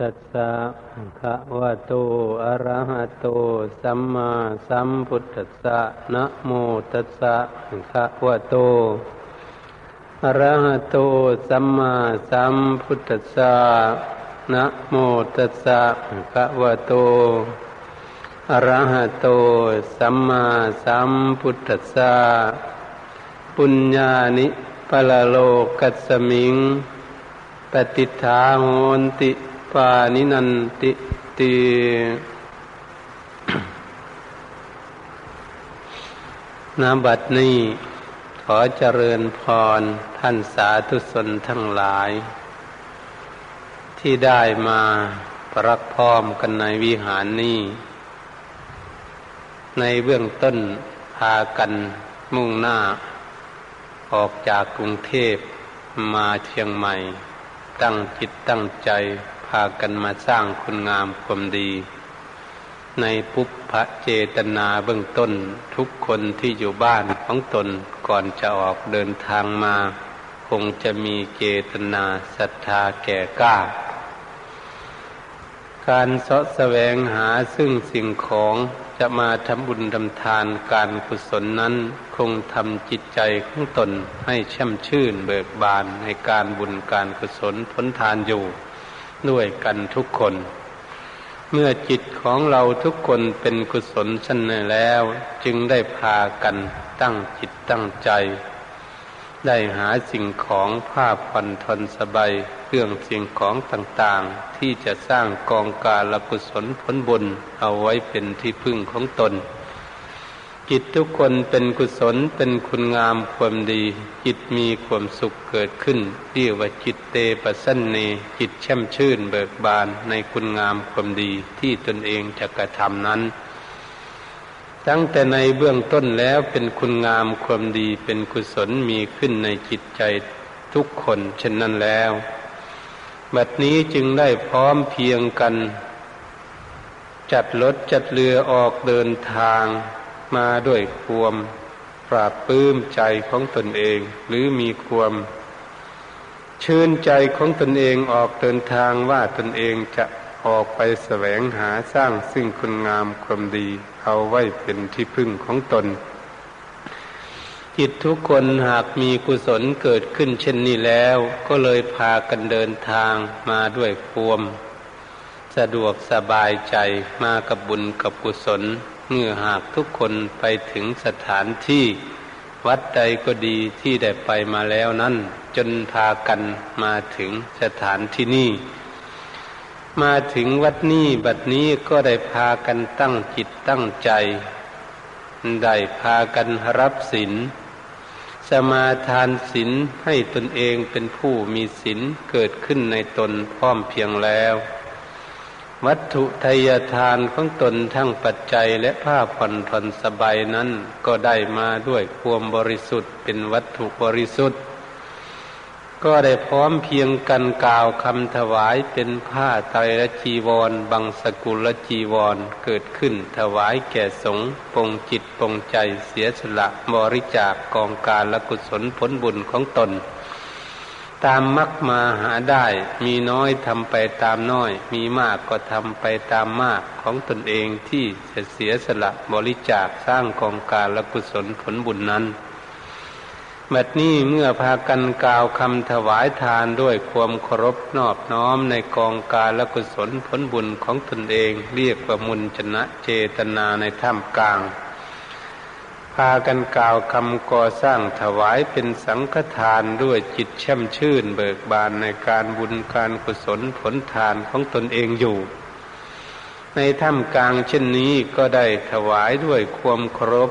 ตัสสะภะวะโต อะระหะโต สัมมาสัมพุทธัสสะ นะโมตัสสะภะวะโต อะระหะโต สัมมาสัมพุทธัสสะ นะโมตัสสะภะคะวะโต อะระหะโต สัมมาสัมพุทธัสสะ ปุญญานิปะละโลกัสสมิง ปฏิทาโหนติ ปานินันติตินาบัดนี้ขอเจริญพรท่านสาธุชนทั้งหลาย ที่ได้มาปรักพร้อมกันในวิหารนี้ ในเบื้องต้นพากันมุ่งหน้า ออกจากกรุงเทพมาเชียงใหม่ ตั้งจิตตั้งใจากันมาสร้างคุณงามความดี ในปุพพเจตนาเบื้องต้นทุกคนที่อยู่บ้านของตนก่อนจะออกเดินทางมา คงจะมีเจตนาศรัทธาแก่กล้า การเสาะแสวงหาซึ่งสิ่งของจะมาทำบุญทำทานการกุศลนั้น คงทำจิตใจของตนให้แช่มชื่นเบิกบานในการบุญการกุศลผลทานอยู่ ด้วยกันทุกคน เมื่อจิตของเราทุกคนเป็นกุศลชั้นแล้ว จึงได้พากันตั้งจิตตั้งใจ ได้หาสิ่งของผ้าผ่อนทนสบายเครื่องสิ่งของต่างๆ ที่จะสร้างกองการละกุศลผลบุญเอาไว้เป็นที่พึ่งของตน จิตทุกคนเป็นกุศลเป็นคุณงามความดี จิตมีความสุขเกิดขึ้นเรียกว่าจิตเตปสันเนจิตแช่มชื่นเบิกบานในคุณงามความดีที่ตนเองจะกระทำนั้น ตั้งแต่ในเบื้องต้นแล้วเป็นคุณงามความดีเป็นกุศลมีขึ้นในจิตใจทุกคนเช่นนั้นแล้วบัดนี้จึงได้พร้อมเพียงกัน จัดรถจัดเรือออกเดินทาง มาด้วยความปราบปลื้มใจของตนเอง หรือมีความชื่นใจของตนเองออกเดินทางว่าตนเองจะออกไปแสวงหาสร้างซึ่งคุณงามความดี เอาไว้เป็นที่พึ่งของตน จิตทุกคนหากมีกุศลเกิดขึ้นเช่นนี้แล้ว ก็เลยพากันเดินทางมาด้วยความสะดวกสบายใจมากับบุญกับกุศล เมื่อหากทุกคนไปถึงสถานที่วัดใดก็ดีที่ได้ไปมาแล้วนั้น จนพากันมาถึงสถานที่นี่ มาถึงวัดนี้บัดนี้ก็ได้พากันตั้งจิตตั้งใจ ได้พากันรับศีลสมาทานศีลให้ตนเองเป็นผู้มีศีลเกิดขึ้นในตนพร้อมเพียงแล้ว วัตถุทายทานของตนทั้งปัจจัยและผ้าผ่อนผ่อนสบายนั้นก็ได้มาด้วยความบริสุทธิ์เป็นวัตถุบริสุทธิ์ ก็ได้พร้อมเพียงกันกล่าวคำถวายเป็นผ้าไตรและจีวร บังสกุลและจีวรเกิดขึ้นถวายแก่สงฆ์ปรงจิตปรงใจเสียสละบริจาคกองการและกุศลผลบุญของตน ตามมักมาหาได้ มีน้อยทำไปตามน้อย มีมากก็ทำไปตามมากของตนเองที่จะเสียสละบริจาคสร้างกองการและกุศลผลบุญนั้นบัดนี้เมื่อพากันกล่าวคำถวายทานด้วยความเคารพนอบน้อมในกองการและกุศลผลบุญของตนเอง เรียกว่ามุนจนะเจตนาในถ้ำกลาง พากันกล่าวคำก่อสร้างถวายเป็นสังฆทานด้วยจิตแช่มชื่นเบิกบานในการบุญการกุศลผลทานของตนเองอยู่ ในถ้ำกลางเช่นนี้ก็ได้ถวายด้วยความเคารพ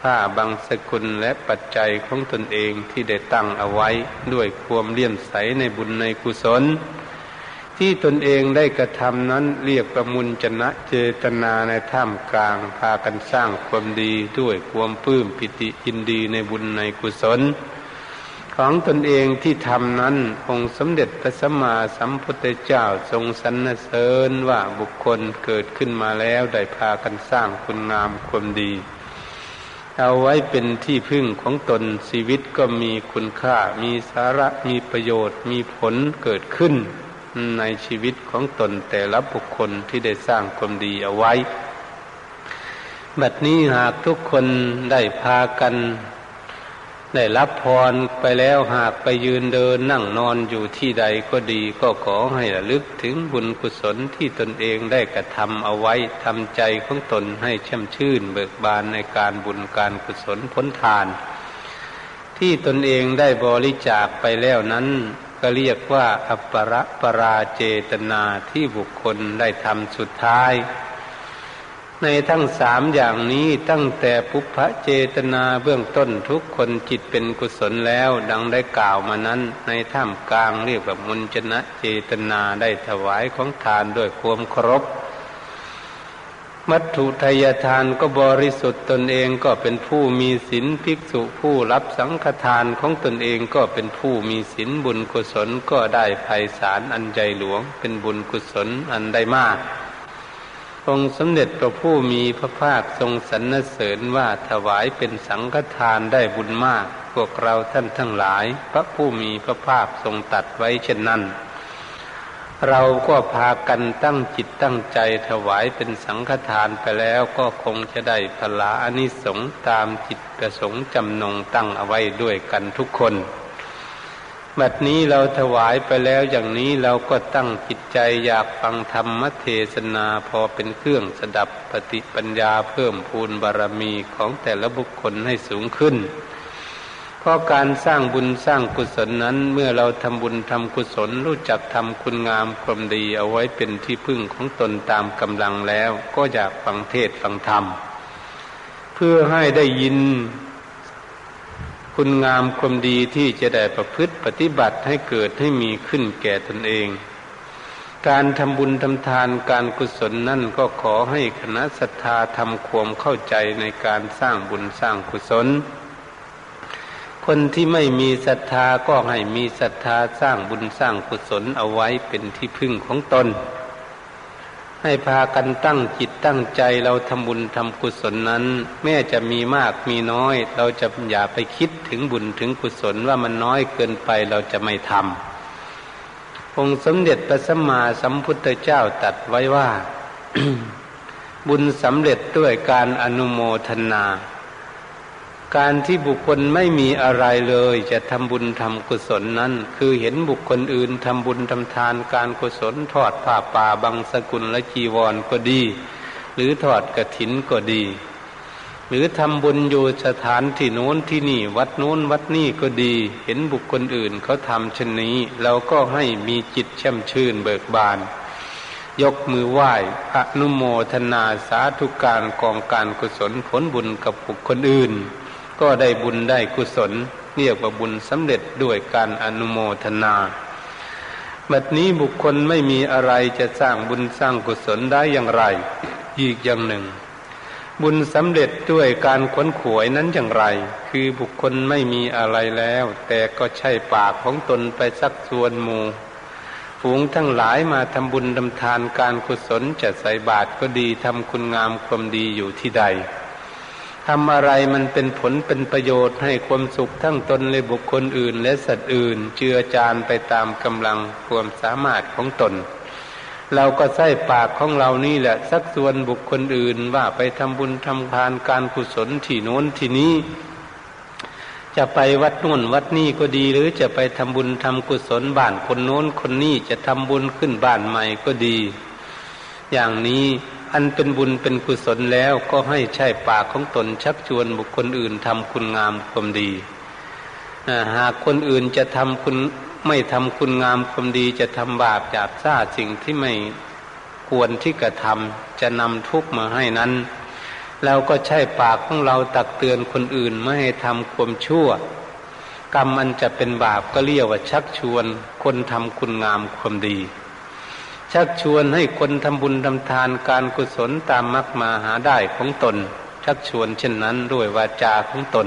ผ้าบางสกุลและปัจจัยของตนเองที่ได้ตั้งเอาไว้ด้วยความเลี่ยมใสในบุญในกุศล ที่ตนเองได้กระทำนั้นเรียกประมุนจนะเจตนาในถ้ำกลาง พากันสร้างความดีด้วยความปลื้มปิติยินดีในบุญในกุศล ของตนเองที่ทำนั้นองค์สมเด็จพระสัมมาสัมพุทธเจ้าทรงสรรเสริญว่าบุคคลเกิดขึ้นมาแล้วได้พากันสร้างคุณงามความดี เอาไว้เป็นที่พึ่งของตนชีวิตก็มีคุณค่ามีสาระมีประโยชน์มีผลเกิดขึ้น ในชีวิตของตนแต่ละบุคคลที่ได้สร้างความดีเอาไว้ บัดนี้หากทุกคนได้พากัน ได้รับพรไปแล้วหากไปยืนเดินนั่งนอนอยู่ที่ใดก็ดีก็ขอให้ระลึกถึงบุญกุศลที่ตนเองได้กระทำเอาไว้ทำใจของตนให้ช่ำชื่นเบิกบานในการบุญการกุศลพ้นทาน ที่ตนเองได้บริจาคไปแล้วนั้น ก็เรียกว่าอัปรปราเจตนาที่บุคคลได้ทำสุดท้าย ในทั้งสามอย่างนี้ตั้งแต่ปุพพเจตนาเบื้องต้นทุกคนจิตเป็นกุศลแล้วดังได้กล่าวมานั้น ในท่ามกลางเรียกว่ามุญจนะเจตนาได้ถวายของทานด้วยความครบ มัตถุทยทานก็บริสุทธิ์ตนเองก็เป็นผู้มีศีลภิกษุผู้รับสังฆทานของตนเองก็เป็นผู้มีศีลบุญกุศลก็ได้ไพศาลอันใจหลวง เป็นบุญกุศลอันได้มาก องค์สมเด็จพระผู้มีพระภาคทรงสรรเสริญว่าถวายเป็นสังฆทานได้บุญมาก พวกเราท่านทั้งหลาย พระผู้มีพระภาคทรงตัดไว้เช่นนั้น เราก็พากันตั้งจิตตั้งใจถวายเป็นสังฆทานไปแล้วก็คงจะได้พลาอนิสงส์ตามจิตประสงค์จำนงตั้งเอาไว้ด้วยกันทุกคนบัดนี้เราถวายไปแล้วอย่างนี้เราก็ตั้งจิตใจอยากฟังธรรมเทศนาพอเป็นเครื่องสดับปฏิปัญญาเพิ่มพูนบารมีของแต่ละบุคคลให้สูงขึ้น เพราะการสร้างบุญสร้างกุศลนั้น เมื่อเราทำบุญทำกุศลรู้จักทำคุณงามความดีเอาไว้เป็นที่พึ่งของตนตามกำลังแล้ว ก็อยากฟังเทศฟังธรรม เพื่อให้ได้ยิน คุณงามความดีที่จะได้ประพฤติปฏิบัติให้เกิดให้มีขึ้นแก่ตนเอง การทำบุญทำทานการกุศลนั่นก็ขอให้คณะศรัทธาทำความเข้าใจในการสร้างบุญสร้างกุศล คนที่ไม่มีศรัทธาก็ให้มีศรัทธาสร้างบุญสร้างกุศลเอาไว้เป็นที่พึ่งของตน ให้พากันตั้งจิตตั้งใจเราทำบุญทำกุศลนั้น แม้จะมีมากมีน้อย เราจะอย่าไปคิดถึงบุญถึงกุศลว่ามันน้อยเกินไปเราจะไม่ทำองค์สมเด็จพระสัมมาสัมพุทธเจ้าตัดไว้ว่า บุญสำเร็จด้วยการอนุโมทนา การที่บุคคลไม่มีอะไรเลย จะทำบุญทำกุศลนั้น คือเห็นบุคคลอื่นทำบุญทำทานการกุศลทอดผ้าป่าบางสกุลและจีวรก็ดี หรือทอดกระถินก็ดี หรือทำบุญอยู่สถานที่โน้นที่นี่ วัดโน้นวัดนี่ก็ดี เห็นบุคคลอื่นเขาทำเช่นนี้เราก็ให้มีจิตแช่มชื่นเบิกบานยกมือไหว้อนุโมทนาสาธุการกองการกุศลผลบุญกับบุคคลอื่น ก็ได้บุญได้กุศล เรียกว่าบุญสำเร็จด้วยการอนุโมทนาบัดนี้บุคคลไม่มีอะไรจะสร้างบุญสร้างกุศลได้อย่างไร อีกอย่างหนึ่ง บุญสำเร็จด้วยการขวนขวยนั้นอย่างไร คือบุคคลไม่มีอะไรแล้ว แต่ก็ใช่ปากของตนไปสักส่วนหมู่ฝูงทั้งหลายมาทำบุญทำทานการกุศลจะใส่บาตรก็ดีทำคุณงามความดีอยู่ที่ใด ทำอะไรมันเป็นผลเป็นประโยชน์ให้ความสุขทั้งตนและบุคคลอื่น และสัตว์อื่น เจือจานไปตามกำลังความสามารถของตน เราก็ใส่ปากของเรานี่แหละสักส่วนบุคคลอื่นว่าไปทำบุญทำทานการกุศลที่โน้นที่นี้ จะไปวัดโน้นวัดนี่ก็ดีหรือจะไปทำบุญทำกุศลบ้านคนโน้นคนนี้จะทำบุญขึ้นบ้านใหม่ก็ดี อย่างนี้ อันเป็นบุญเป็นกุศลแล้วก็ให้ใช้ปากของตนชักชวนบุคคลอื่นทำคุณงามความดี หากคนอื่นจะทำคุณไม่ทำคุณงามความดีจะทำบาปจากซาสิ่งที่ไม่ควรที่กระทำจะนำทุกข์มาให้นั้นเราก็ใช้ปากของเราตักเตือนคนอื่นไม่ให้ทำความชั่ว กรรมมันจะเป็นบาปก็เรียกว่าชักชวน คนทำคุณงามความดี ชักชวนให้คนทำบุญทำทานการกุศลตามมรรคมาหาได้ของตน ชักชวนเช่นนั้นด้วยวาจาของตน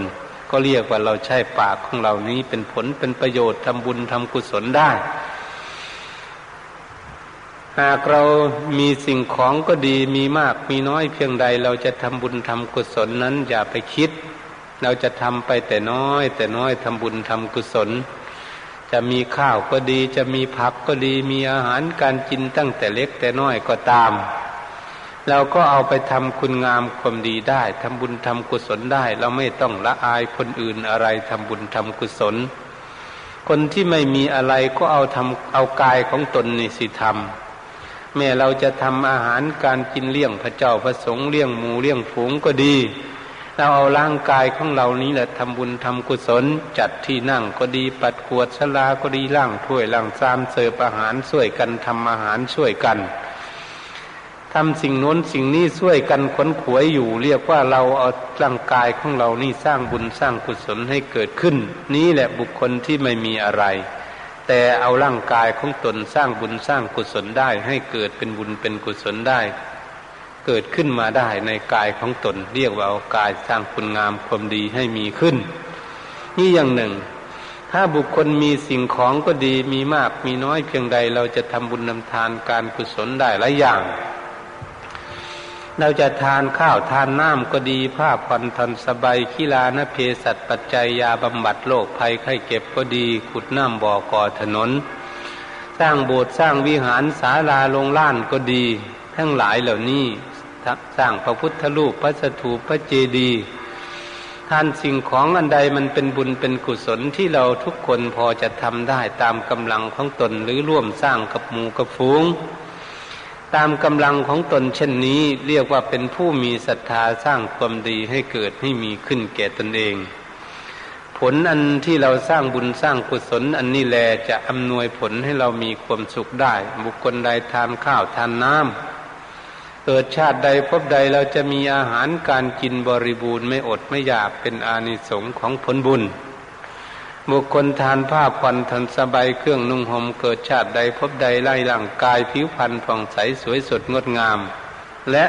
ก็เรียกว่าเราใช้ปากของเรานี้เป็นผลเป็นประโยชน์ทำบุญทำกุศลได้ หากเรามีสิ่งของก็ดีมีมากมีน้อยเพียงใดเราจะทำบุญทำกุศลนั้นอย่าไปคิด เราจะทำไปแต่น้อย แต่น้อยทำบุญทำกุศล จะมีข้าวก็ดี จะมีผักก็ดี มีอาหารการกินตั้งแต่เล็กแต่น้อยก็ตาม เราก็เอาไปทำคุณงามความดีได้ทำบุญทำกุศลได้ เราไม่ต้องละอายคนอื่นอะไรทำบุญทำกุศล คนที่ไม่มีอะไรก็เอาทำเอากายของตนนี่สิทำแม่เราจะทำอาหารการกินเลี้ยงพระเจ้าพระสงฆ์เลี้ยงหมูเลี้ยงฝูงก็ดี เราเอาร่างกายของเรานี้แหละทำบุญทำกุศล จัดที่นั่งก็ดีปัดกวดสลาก็ดีล่างถ้วยล่างซามเสิร์ฟอาหารช่วยกันทำอาหารช่วยกันทำสิ่งโน้นสิ่งนี้ช่วยกันขนขวยอยู่ เรียกว่าเราเอาร่างกายของเรานี่สร้างบุญสร้างกุศลให้เกิดขึ้น นี้แหละบุคคลที่ไม่มีอะไร แต่เอาร่างกายของตนสร้างบุญสร้างกุศลได้ให้เกิดเป็นบุญเป็นกุศลได้ เกิดขึ้นมาได้ในกายของตน เรียกว่าเอากายสร้างคุณงามความดีให้มีขึ้น นี่อย่างหนึ่ง ถ้าบุคคลมีสิ่งของก็ดีมีมากมีน้อยเพียงใด เราจะทำบุญนำทานการกุศลได้หลายอย่าง เราจะทานข้าวทานน้ำก็ดีผ้าผ่อนทนสบายขีลานเพสัตปัจจัยยาบำบัดโรคภัยไข้เก็บก็ดีขุดน้ำบ่อก่อถนน สร้างโบสถ์สร้างวิหารศาลาลงล้านก็ดีทั้งหลายเหล่านี้ สร้างพระพุทธรูปพระสถูปพระเจดีย์ท่านสิ่งของอันใดมันเป็นบุญเป็นกุศลที่เราทุกคนพอจะทำได้ตามกำลังของตนหรือร่วมสร้างกับหมู่กับฝูงตามกำลังของตนเช่นนี้เรียกว่าเป็นผู้มีศรัทธาสร้างความดีให้เกิดให้มีขึ้นแก่ตนเอง ผลอันที่เราสร้างบุญสร้างกุศลอันนี้แลจะอำนวยผลให้เรามีความสุขได้ บุคคลใดทานข้าวทานน้ำ เกิดชาติใดพบใดเราจะมีอาหารการกินบริบูรณ์ไม่อดไม่อยากเป็นอานิสงส์ของผลบุญ บุคคลทานผ้าผ่อนทันสบายเครื่องนุ่งห่มเกิดชาติใดพบใดไล่ร่างกายผิวพรรณผ่องใสสวยสดงดงาม และ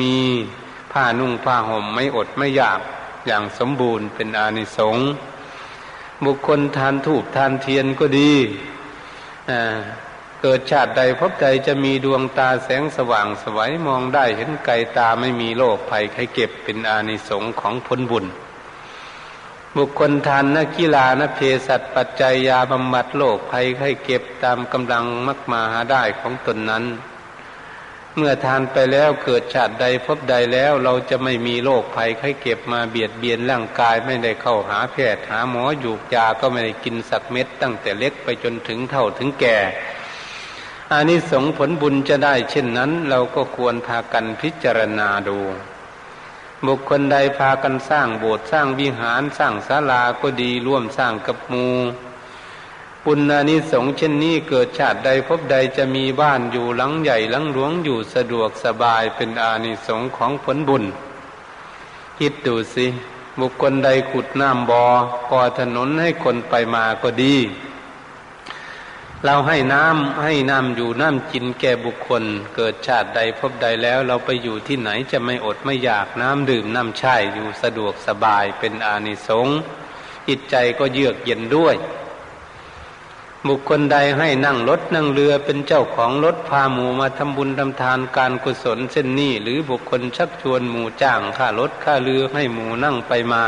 มีผ้านุ่งผ้าห่มไม่อดไม่อยากอย่างสมบูรณ์เป็นอานิสงส์บุคคลทานถูกทานเทียนก็ดี เกิดชาติใดพบใดจะมีดวงตาแสงสว่างสวัยมองได้เห็นไกลตาไม่มีโรคภัยไข้เก็บเป็นอานิสงส์ของผลบุญ บุคคลทานนักกีฬานักเพศัตปัจจัยยาบำบัดโรคภัยไข้เก็บตามกำลังมักมาหาได้ของตนนั้น เมื่อทานไปแล้วเกิดชาติใดพบใดแล้วเราจะไม่มีโรคภัยไข้เก็บมาเบียดเบียนร่างกายไม่ได้เข้าหาแพทย์หาหมออยู่ยาก็ไม่ได้กินสักเม็ดตั้งแต่เล็กไปจนถึงเท่าถึงแก่ อานิสงส์ผลบุญจะได้เช่นนั้น เราก็ควรพากันพิจารณาดู บุคคลใดพากันสร้างโบสถ์สร้างวิหารสร้างศาลาก็ดีร่วมสร้างกับมูปุณานิสงส์เช่นนี้เกิดชาติใดพบใดจะมีบ้านอยู่หลังใหญ่หลังหลวงอยู่สะดวกสบายเป็นอานิสงส์ของผลบุญ คิดดูสิ บุคคลใดขุดน้ำบอ่อก่อถนนให้คนไปมาก็ดี เราให้น้ำให้น้ำอยู่น้ำกินแก่บุคคล เกิดชาติใดพบใดแล้ว เราไปอยู่ที่ไหนจะไม่อดไม่อยากน้ำดื่มน้ำใช้อยู่สะดวกสบายเป็นอานิสงส์จิตใจก็เยือกเย็นด้วย บุคคลใดให้นั่งรถนั่งเรือเป็นเจ้าของรถพาหมูมาทำบุญทำทานการกุศลเช่นนี้หรือบุคคลชักชวนหมูจ้างค่ารถค่าเรือให้หมูนั่งไปมา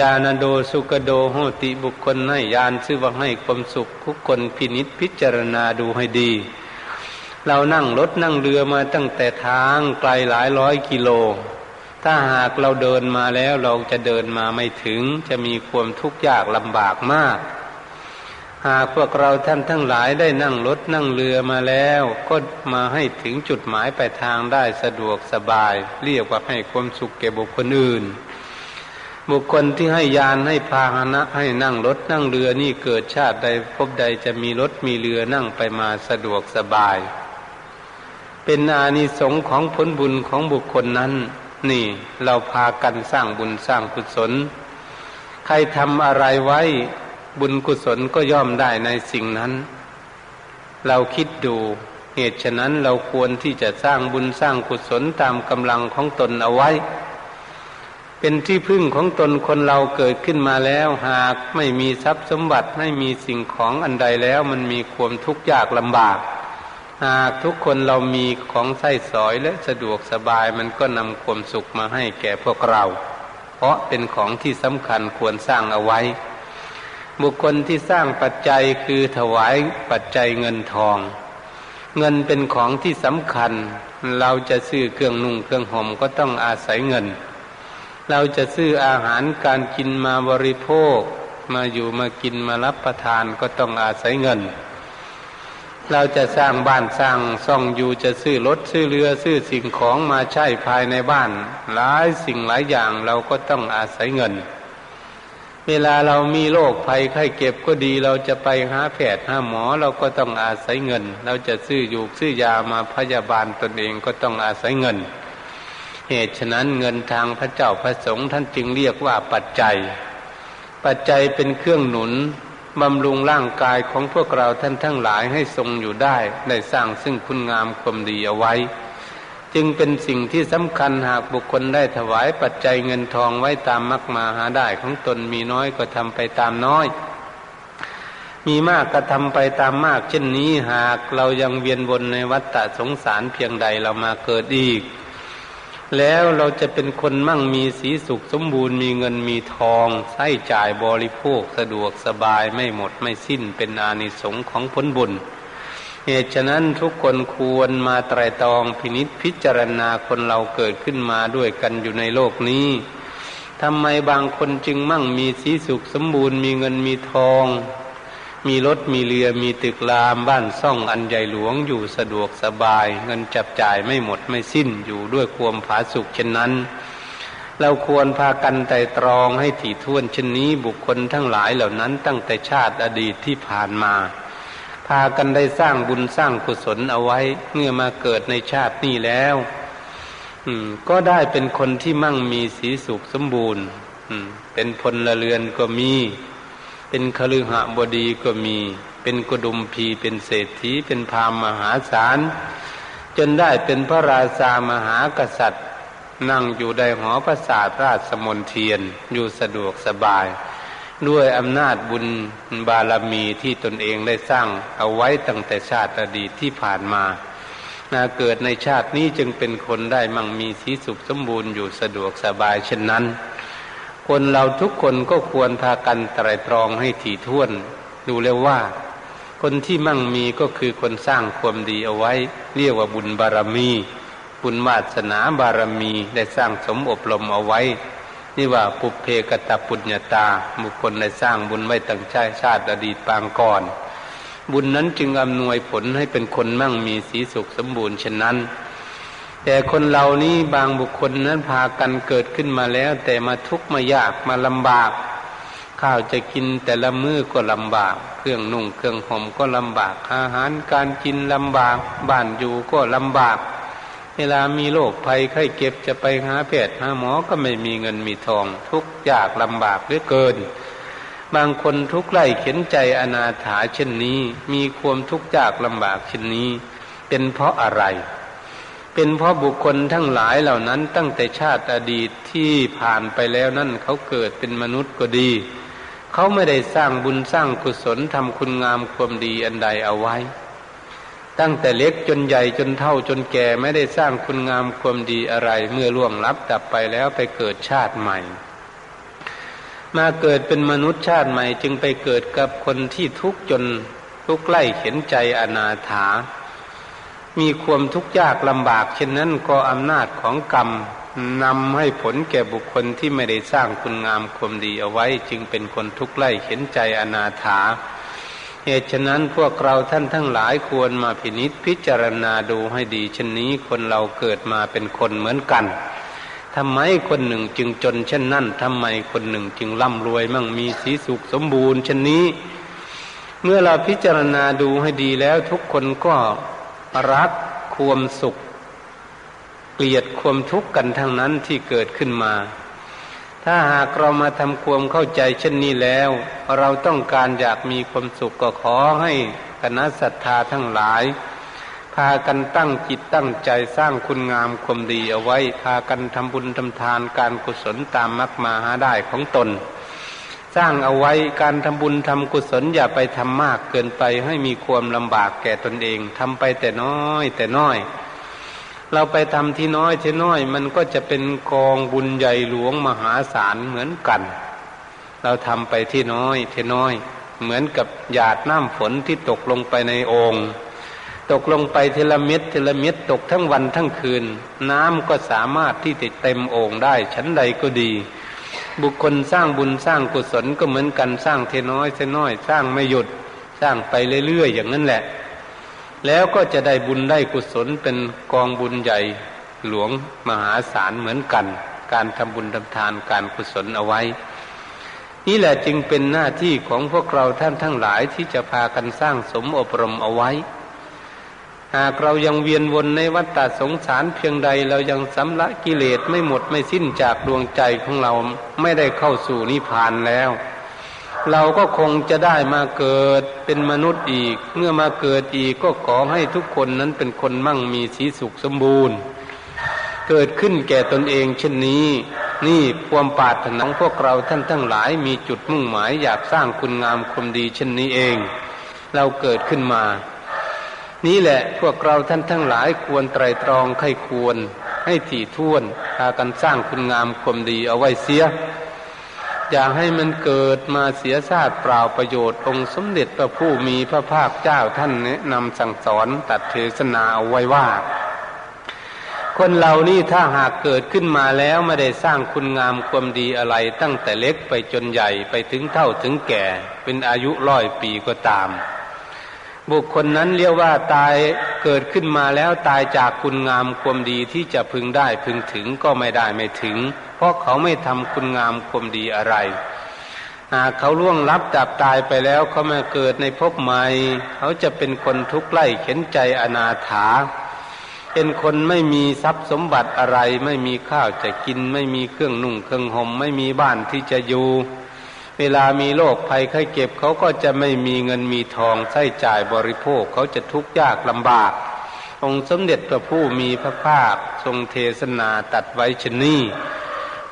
ยานโดสุกโดโหติบุคคลให้ยานชื่อว่าให้ความสุขทุกคนพินิษพิจารณาดูให้ดี เรานั่งรถนั่งเรือมาตั้งแต่ทางไกลหลายร้อยกิโล ถ้าหากเราเดินมาแล้วเราจะเดินมาไม่ถึงจะมีความทุกข์ยากลำบากมาก หากพวกเราท่านทั้งหลายได้นั่งรถนั่งเรือมาแล้ว ก็มาให้ถึงจุดหมายปลายทางได้สะดวกสบาย เรียกว่าให้ความสุขแก่บุคคลอื่น บุคคลที่ให้ยานให้พาหนะ ให้นั่งรถนั่งเรือนี่เกิดชาติใดพบใดจะมีรถมีเรือนั่งไปมาสะดวกสบาย เป็นอานิสงส์ของผลบุญของบุคคลนั้น นี่เราพากันสร้างบุญสร้างกุศล ใครทำอะไรไว้บุญกุศลก็ย่อมได้ในสิ่งนั้น เราคิดดูเหตุฉะนั้นเราควรที่จะสร้างบุญสร้างกุศลตามกำลังของตนเอาไว้ เป็นที่พึ่งของตนคนเราเกิดขึ้นมาแล้วหากไม่มีทรัพย์สมบัติไม่มีสิ่งของอันใดแล้วมันมีความทุกข์ยากลำบาก หากทุกคนเรามีของใส้สอยและสะดวกสบายมันก็นำความสุขมาให้แก่พวกเรา เพราะเป็นของที่สำคัญควรสร้างเอาไว้ บุคคลที่สร้างปัจจัยคือถวายปัจจัยเงินทอง เงินเป็นของที่สำคัญ เราจะซื้อเครื่องนุ่งเครื่องห่มก็ต้องอาศัยเงิน เราจะซื้ออาหารการกินมาบริโภค มาอยู่มากินมารับประทานก็ต้องอาศัยเงิน เราจะสร้างบ้านสร้างซ่องอยู่จะซื้อรถซื้อเรือซื้อสิ่งของมาใช้ภายในบ้าน หลายสิ่งหลายอย่างเราก็ต้องอาศัยเงิน เวลาเรามีโรคภัยไข้เก็บก็ดีเราจะไปหาแพทย์หาหมอเราก็ต้องอาศัยเงิน เราจะซื้ออยู่ซื้อยามาพยาบาลตนเองก็ต้องอาศัยเงิน เหตุฉะนั้นเงินทางพระเจ้าพระสงฆ์ท่านจึงเรียกว่าปัจจัย ปัจจัยเป็นเครื่องหนุนบำรุงร่างกายของพวกเราท่านทั้งหลายให้ทรงอยู่ได้ได้สร้างซึ่งคุณงามความดีเอาไว้ จึงเป็นสิ่งที่สำคัญหากบุคคลได้ถวายปัจจัยเงินทองไว้ตามมักมาหาได้ของตนมีน้อยก็ทำไปตามน้อย มีมากก็ทำไปตามมาก เช่นนี้หากเรายังเวียนวนในวัฏฏะสงสารเพียงใดเรามาเกิดอีก แล้วเราจะเป็นคนมั่งมีสีสุขสมบูรณ์มีเงินมีทองใช้จ่ายบริโภคสะดวกสบายไม่หมดไม่สิ้นเป็นอานิสงส์ของผลบุญ เหตุฉะนั้นทุกคนควรมาไตรตรองพินิษพิจารณาคนเราเกิดขึ้นมาด้วยกันอยู่ในโลกนี้ทำไมบางคนจึงมั่งมีสีสุขสมบูรณ์มีเงินมีทอง มีรถมีเรือมีตึกรามบ้านซ่องอันใหญ่หลวงอยู่สะดวกสบาย เงินจับจ่ายไม่หมดไม่สิ้นอยู่ด้วยความผาสุกเช่นนั้น เราควรพากันไต่ตรองให้ถี่ถ้วนเช่นนี้บุคคลทั้งหลายเหล่านั้นตั้งแต่ชาติอดีตที่ผ่านมา พากันได้สร้างบุญสร้างกุศลเอาไว้เมื่อมาเกิดในชาตินี้แล้วอืมก็ได้เป็นคนที่มั่งมีสีสุขสมบูรณ์อืมเป็นพลละเรือนก็มี เป็นคฤหบดีก็มี เป็นกดุมพีเป็นเศรษฐีเป็นพามมหาศาล จนได้เป็นพระราชามหากษัตริย์ นั่งอยู่ในหอพระศาสตร์ราชสมนเทียนอยู่สะดวกสบาย ด้วยอำนาจบุญบารมีที่ตนเองได้สร้างเอาไว้ตั้งแต่ชาติอดีตที่ผ่านมานาเกิดในชาตินี้จึงเป็นคนได้มั่งมีสีสุขสมบูรณ์อยู่สะดวกสบายเช่นนั้น คนเราทุกคนก็ควรพากันไตรตรองให้ถี่ถ้วน ดูแล้วว่า คนที่มั่งมีก็คือคนสร้างความดีเอาไว้ เรียกว่าบุญบารมี บุญวาสนาบารมีได้สร้างสมอบรมเอาไว้ นี่ว่าปุเพกตปุญญาตาบุคคลได้สร้างบุญไว้ตั้งใจชาติอดีตปางก่อน บุญนั้นจึงอำนวยผลให้เป็นคนมั่งมีสีสุขสมบูรณ์เช่นนั้น แต่คนเหล่านี้บางบุคคลนั้นพากันเกิดขึ้นมาแล้ว แต่มาทุกข์มายากมาลำบาก ข้าวจะกินแต่ละมื้อก็ลำบาก เครื่องนุ่งเครื่องห่มก็ลำบาก อาหารการกินลำบาก บ้านอยู่ก็ลำบาก เวลามีโรคภัยไข้เก็บจะไปหาแพทย์หาหมอก็ไม่มีเงินมีทอง ทุกข์ยากลำบากเหลือเกิน บางคนทุกข์ไล่เข็นใจอนาถาเช่นนี้ มีความทุกข์ยากลำบากเช่นนี้ เป็นเพราะอะไร เป็นเพราะบุคคลทั้งหลายเหล่านั้นตั้งแต่ชาติอดีตที่ผ่านไปแล้วนั่นเขาเกิดเป็นมนุษย์ก็ดี เขาไม่ได้สร้างบุญสร้างกุศลทำคุณงามความดีอันใดเอาไว้ ตั้งแต่เล็กจนใหญ่จนเท่าจนแก่ไม่ได้สร้างคุณงามความดีอะไร เมื่อล่วงลับดับไปแล้วไปเกิดชาติใหม่ มาเกิดเป็นมนุษย์ชาติใหม่จึงไปเกิดกับคนที่ทุกข์จนทุกข์ไล่เข็นใจอนาถา มีความทุกข์ยากลำบาก เช่นนั้นก็อำนาจของกรรมนำให้ผลแก่บุคคลที่ไม่ได้สร้างคุณงามความดีเอาไว้ จึงเป็นคนทุกข์ไล่เข็นใจอนาถาเหตุฉะนั้นพวกเราท่านทั้งหลายควรมาพินิษพิจารณาดูให้ดีเช่นนี้คนเราเกิดมาเป็นคนเหมือนกันทำไมคนหนึ่งจึงจนเช่นนั้นทำไมคนหนึ่งจึงร่ำรวยมั่งมีสีสุขสมบูรณ์เช่นนี้ เมื่อเราพิจารณาดูให้ดีแล้วทุกคนก็ รักความสุข เกลียดความทุกข์กันทั้งนั้นที่เกิดขึ้นมา ถ้าหากเรามาทำความเข้าใจเช่นนี้แล้ว เราต้องการอยากมีความสุขก็ขอให้คณะศรัทธาทั้งหลาย พากันตั้งจิตตั้งใจสร้างคุณงามความดีเอาไว้ พากันทำบุญทำทานการกุศลตามมักมาหาได้ของตน สร้างเอาไว้การทำบุญทำกุศลอย่าไปทำมากเกินไปให้มีความลำบากแก่ตนเองทำไปแต่น้อยแต่น้อย เราไปทำที่น้อยที่น้อย มันก็จะเป็นกองบุญใหญ่หลวงมหาศาลเหมือนกัน เราทำไปที่น้อยที่น้อย เหมือนกับหยาดน้ำฝนที่ตกลงไปในโองตกลงไปเทละเม็ดทีละเม็ดตกทั้งวันทั้งคืน น้ำก็สามารถที่จะเต็มโอ่งได้ชั้นใดก็ดี บุคคลสร้างบุญสร้างกุศลก็เหมือนกันสร้างเทน้อยเทน้อย สร้างไม่หยุดสร้างไปเรื่อยๆอย่างนั้นแหละ แล้วก็จะได้บุญได้กุศลเป็นกองบุญใหญ่หลวงมหาศาลเหมือนกัน การทำบุญทำทานการกุศลเอาไว้ นี่แหละจึงเป็นหน้าที่ของพวกเราท่านทั้งหลายที่จะพากันสร้างสมอบรมเอาไว้ หากเรายังเวียนวนในวัฏฏะสงสารเพียงใดเรายังสำละกิเลสไม่หมดไม่สิ้นจากดวงใจของเราไม่ได้เข้าสู่นิพพานแล้ว เราก็คงจะได้มาเกิดเป็นมนุษย์อีก เมื่อมาเกิดอีกก็ขอให้ทุกคนนั้นเป็นคนมั่งมีสีสุขสมบูรณ์ เกิดขึ้นแก่ตนเองเช่นนี้ นี่ความปาถนาของพวกเราท่านทั้งหลายมีจุดมุ่งหมายอยากสร้างคุณงามความดีเช่นนี้เอง เราเกิดขึ้นมา นี้แหละพวกเราท่านทั้งหลายควรไตรตรองไข้ควร ให้ถี่ถ้วนพากันสร้างคุณงามความดีเอาไว้เสีย อย่าให้มันเกิดมาเสียชาติเปล่าประโยชน์ องค์สมเด็จพระผู้มีพระภาคเจ้าท่านแนะนำสั่งสอนตัดเทศนาเอาไว้ว่า คนเหล่านี้ถ้าหากเกิดขึ้นมาแล้วไม่ได้สร้างคุณงามความดีอะไร ตั้งแต่เล็กไปจนใหญ่ไปถึงเท่าถึงแก่ เป็นอายุร้อยปีก็ตาม บุคคลนั้นเรียกว่าตายเกิดขึ้นมาแล้วตายจากคุณงามความดีที่จะพึงได้พึงถึงก็ไม่ได้ไม่ถึง เพราะเขาไม่ทำคุณงามความดีอะไรหากเขาล่วงลับดับตายไปแล้วเขามาเกิดในภพใหม่ เขาจะเป็นคนทุกข์ไล่เข็นใจอนาถา เป็นคนไม่มีทรัพย์สมบัติอะไร ไม่มีข้าวจะกิน ไม่มีเครื่องนุ่งเครื่องห่มไม่มีบ้านที่จะอยู่ เวลามีโรคภัยไข้เก็บเขาก็จะไม่มีเงินมีทองใช้จ่ายบริโภคเขาจะทุกข์ยากลำบาก องค์สมเด็จพระผู้มีพระภาคทรงเทศนาตัดไว้ชนี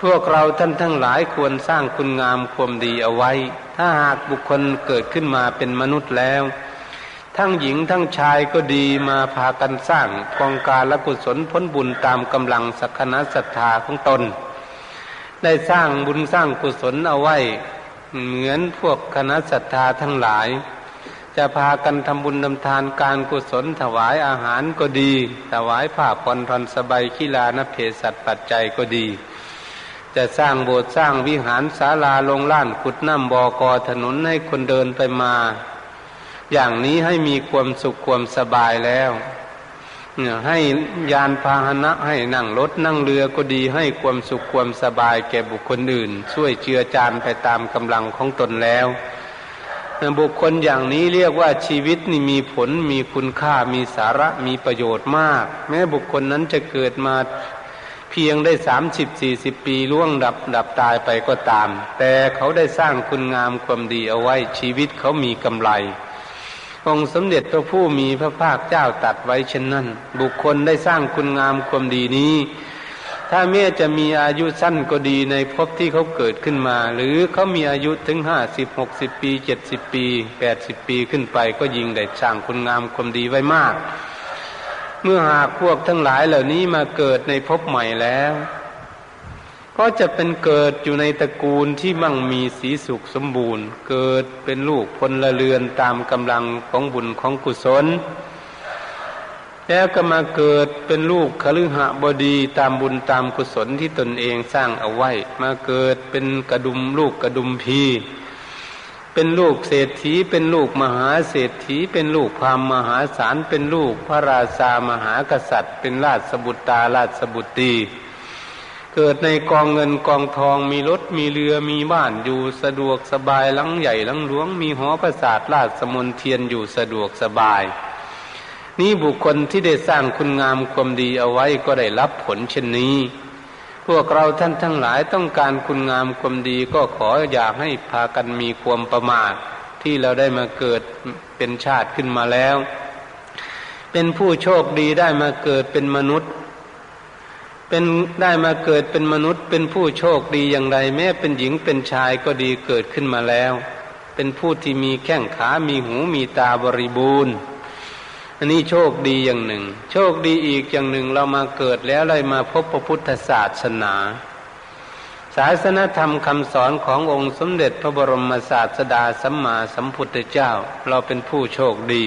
พวกเราท่านทั้งหลายควรสร้างคุณงามความดีเอาไว้ ถ้าหากบุคคลเกิดขึ้นมาเป็นมนุษย์แล้ว ทั้งหญิงทั้งชายก็ดีมาพากันสร้างกองการและกุศลพ้นบุญตามกำลังสักนศรัทธาของตน ได้สร้างบุญสร้างกุศลเอาไว้ เหมือนพวกคณะศรัทธาทั้งหลาย จะพากันทำบุญทำทานการกุศลถวายอาหารก็ดี ถวายผ้าผ่อนพันสบายขีลานเพศัตปัจจัยก็ดี จะสร้างโบสถ์สร้างวิหารศาลาลงล้านขุดน้ำบ่อกอถนนให้คนเดินไปมา อย่างนี้ให้มีความสุขความสบายแล้ว ให้ยานพาหนะให้นั่งรถนั่งเรือก็ดีให้ความสุขความสบายแก่บุคคลอื่น ช่วยเจือจานไปตามกำลังของตนแล้ว บุคคลอย่างนี้เรียกว่าชีวิตนี่มีผลมีคุณค่ามีสาระมีประโยชน์มาก แม้บุคคลนั้นจะเกิดมาเพียงได้สามสิบสี่สิบปีล่วงดับดับตายไปก็ตาม แต่เขาได้สร้างคุณงามความดีเอาไว้ชีวิตเขามีกำไร องค์สมเด็จพระผู้มีพระภาคเจ้าตัดไว้เช่นนั้น บุคคลได้สร้างคุณงามความดีนี้ ถ้าแม้จะมีอายุสั้นก็ดีในภพที่เขาเกิดขึ้นมา หรือเขามีอายุถึงห้าสิบหกสิบปีเจ็ดสิบปีแปดสิบปีขึ้นไปก็ยิงได้สร้างคุณงามความดีไว้มาก เมื่อหากพวกทั้งหลายเหล่านี้มาเกิดในภพใหม่แล้ว ก็จะเป็นเกิดอยู่ในตระกูลที่มั่งมีสีสุขสมบูรณ์ เกิดเป็นลูกพลเรือนตามกำลังของบุญของกุศล แล้วก็มาเกิดเป็นลูกคฤหบดีตามบุญตามกุศลที่ตนเองสร้างเอาไว้ มาเกิดเป็นกระดุมลูกกระดุมพีเป็นลูกเศรษฐีเป็นลูกมหาเศรษฐี เป็นลูกพามมหาศาลเป็นลูกพระราชามหากษัตริย์ เป็นราชบุตราราชบุตรี เกิดในกองเงินกองทองมีรถมีเรือมีบ้านอยู่สะดวกสบายลังใหญ่ลังหลวง มีหอประสาทราชสมุนเทียนอยู่สะดวกสบาย นี่บุคคลที่ได้สร้างคุณงามความดีเอาไว้ก็ได้รับผลเช่นนี้ พวกเราท่านทั้งหลายต้องการคุณงามความดีก็ขออยากให้พากันมีความประมาทที่เราได้มาเกิดเป็นชาติขึ้นมาแล้ว เป็นผู้โชคดีได้มาเกิดเป็นมนุษย์ เป็นได้มาเกิดเป็นมนุษย์เป็นผู้โชคดีอย่างไร แม้เป็นหญิงเป็นชายก็ดีเกิดขึ้นมาแล้ว เป็นผู้ที่มีแข้งขามีหูมีตาบริบูรณ์ อันนี้โชคดีอย่างหนึ่ง โชคดีอีกอย่างหนึ่งเรามาเกิดแล้วเลยมาพบพระพุทธศาสนา ศาสนธรรมคำสอนขององค์สมเด็จพระบรมศาสดาสัมมาสัมพุทธเจ้า เราเป็นผู้โชคดี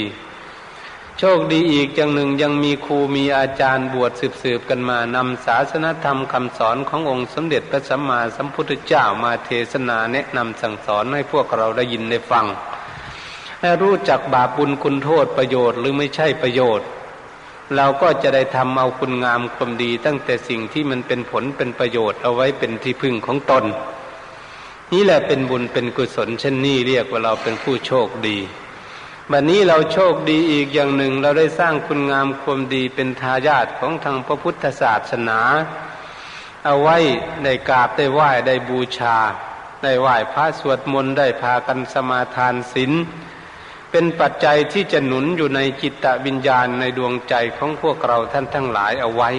โชคดีอีกอย่างหนึ่งยังมีครูมีอาจารย์บวชสืบๆกันมานำศาสนธรรมคำสอนขององค์สมเด็จพระสัมมาสัมพุทธเจ้ามาเทศนาแนะนำสั่งสอนให้พวกเราได้ยินได้ฟัง ให้รู้จักบาปบุญคุณโทษประโยชน์หรือไม่ใช่ประโยชน์ เราก็จะได้ทำเอาคุณงามความดีตั้งแต่สิ่งที่มันเป็นผลเป็นประโยชน์เอาไว้เป็นที่พึ่งของตน นี่แหละเป็นบุญเป็นกุศลเช่นนี้เรียกว่าเราเป็นผู้โชคดี บัดนนี้เราโชคดีอีกอย่างหนึ่งเราได้สร้างคุณงามความดีเป็นทายาทของทางพระพุทธศาสนา เอาไว้ได้กราบได้ไหว้ได้บูชา ได้ไหว้พระสวดมนต์ได้พากันสมาทานศีลเป็นปัจจัยที่จะหนุนอยู่ในจิตตวิญญาณในดวงใจของพวกเราท่านทั้งหลายเอาไว้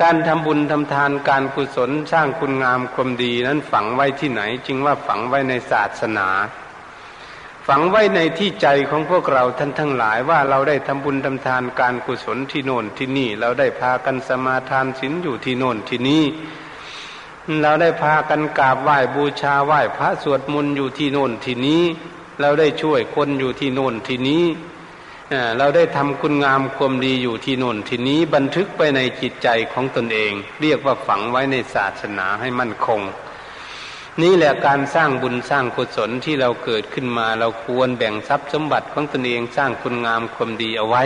การทำบุญทำทานการกุศลสร้างคุณงามความดีนั้นฝังไว้ที่ไหน จึงว่าฝังไว้ในศาสนา ฝังไว้ในที่ใจของพวกเราท่านทั้งหลายว่าเราได้ทำบุญทำทานการกุศลที่โน่นที่นี่ เราได้พากันสมาทานศีลอยู่ที่โน่นที่นี่เราได้พากันกราบไหว้บูชาไหว้พระสวดมนต์อยู่ที่โน่นที่นี้ เราได้ช่วยคนอยู่ที่โน่นที่นี้เราได้ทำคุณงามความดีอยู่ที่โน่นที่นี้บันทึกไปในจิตใจของตนเอง เรียกว่าฝังไว้ในศาสนาให้มั่นคง นี่แหละการสร้างบุญสร้างกุศลที่เราเกิดขึ้นมา เราควรแบ่งทรัพย์สมบัติของตนเองสร้างคุณงามความดีเอาไว้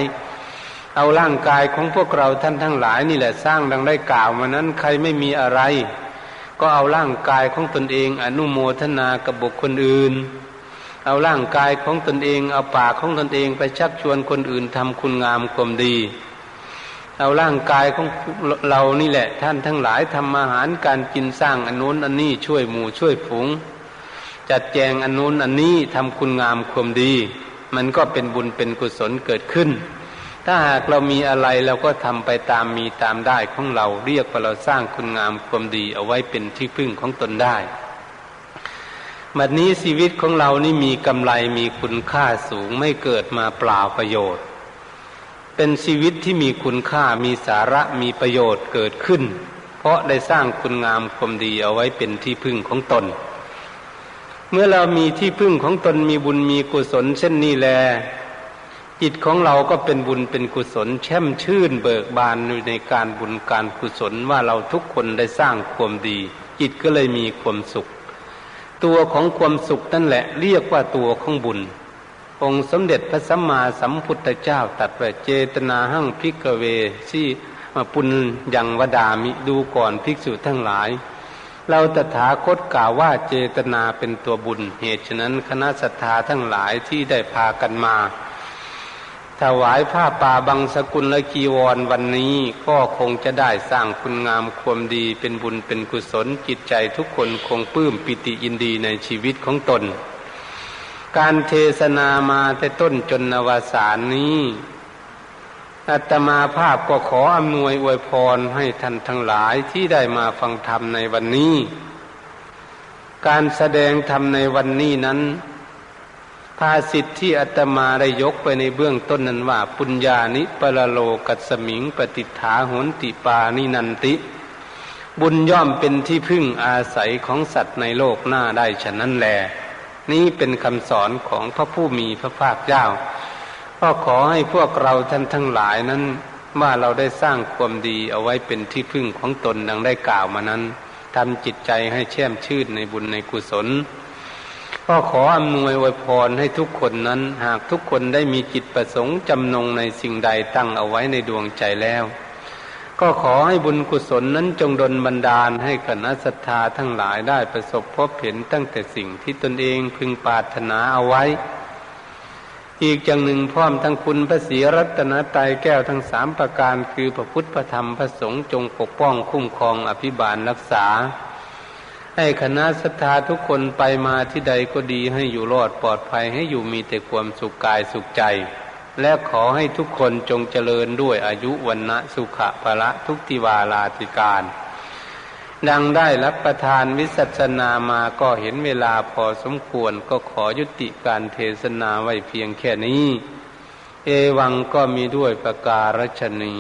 เอาร่างกายของพวกเราท่านทั้งหลาย นี่แหละสร้างดังได้กล่าวมานั้นใครไม่มีอะไร ก็เอาร่างกายของตนเอง อนุโมทนากับบุคคลอื่น เอาร่างกายของตนเอง เอาปากของตนเองไปชักชวนคนอื่นทำคุณงามความดี เอาร่างกายของเรานี่แหละ ท่านทั้งหลายทำอาหารการกินสร้างอันนู้นอันนี้ช่วยหมู่ช่วยฝูง จัดแจงอันนู้นอันนี้ทำคุณงามความดี มันก็เป็นบุญเป็นกุศลเกิดขึ้น ถ้าหากเรามีอะไรเราก็ทำไปตามมีตามได้ของเราเรียกว่าเราสร้างคุณงามความดีเอาไว้เป็นที่พึ่งของตนได้บัดนี้ชีวิตของเรานี่มีกำไรมีคุณค่าสูงไม่เกิดมาเปล่าประโยชน์ เป็นชีวิตที่มีคุณค่ามีสาระมีประโยชน์เกิดขึ้น เพราะได้สร้างคุณงามความดีเอาไว้เป็นที่พึ่งของตน เมื่อเรามีที่พึ่งของตนมีบุญมีกุศลเช่นนี้แล จิตของเราก็เป็นบุญเป็นกุศล แช่มชื่นเบิกบานในการบุญการกุศลว่าเราทุกคนได้สร้างความดี จิตก็เลยมีความสุข ตัวของความสุขนั่นแหละเรียกว่าตัวของบุญ องค์สมเด็จพระสัมมาสัมพุทธเจ้าตัดไว้เจตนาหั่งพิกเวที่มาปุญยังวดามิดูก่อนภิกษุทั้งหลาย เราตถาคตกล่าวว่าเจตนาเป็นตัวบุญ เหตุฉะนั้นคณะศรัทธาทั้งหลายที่ได้พากันมา ถวายผ้าป่าบางสกุลและกีวรวันนี้ก็คงจะได้สร้างคุณงามความดีเป็นบุญเป็นกุศลจิตใจทุกคนคงปลื้มปิติยินดีในชีวิตของตน การเทศนามาแต่ต้นจนนวสานนี้อาตมาภาพก็ขออำนวยอวยพรให้ท่านทั้งหลายที่ได้มาฟังธรรมในวันนี้ การแสดงธรรมในวันนี้นั้น ภาสิทธิที่อาตมาได้ยกไปในเบื้องต้นนั้นว่า ปุญญานิปรโลกัสมิงปฏิฐาหนติปานินันติ บุญย่อมเป็นที่พึ่งอาศัยของสัตว์ในโลกหน้าได้ฉะนั้นแล นี้เป็นคำสอนของพระผู้มีพระภาคเจ้าก็ขอให้พวกเราท่านทั้งหลายนั้นว่าเราได้สร้างความดีเอาไว้เป็นที่พึ่งของตนดังได้กล่าวมานั้นทำจิตใจให้แช่มชื่นในบุญในกุศลก็ขออำนวยอวยพรให้ทุกคนนั้น หากทุกคนได้มีจิตประสงค์จำนงในสิ่งใดตั้งเอาไว้ในดวงใจแล้ว ก็ขอให้บุญกุศลนั้นจงดลบันดาลให้คณะศรัทธาทั้งหลายได้ประสบพบเห็นตั้งแต่สิ่งที่ตนเองพึงปรารถนาเอาไว้ อีกอย่างหนึ่งพร้อมทั้งคุณพระศรีรัตนตรัยแก้วทั้งสามประการคือพระพุทธพระธรรมพระสงฆ์จงปกป้องคุ้มครองอภิบาลรักษา ให้คณะศรัทธาทุกคนไปมาที่ใดก็ดีให้อยู่รอดปลอดภัยให้อยู่มีแต่ความสุขกายสุขใจ และขอให้ทุกคนจงเจริญด้วยอายุวันนะสุขะพละทุกติวาลาติการ ดังได้รับประทานวิสัชนามาก็เห็นเวลาพอสมควรก็ขอยุติการเทศนาไว้เพียงแค่นี้ เอวังก็มีด้วยประการชนี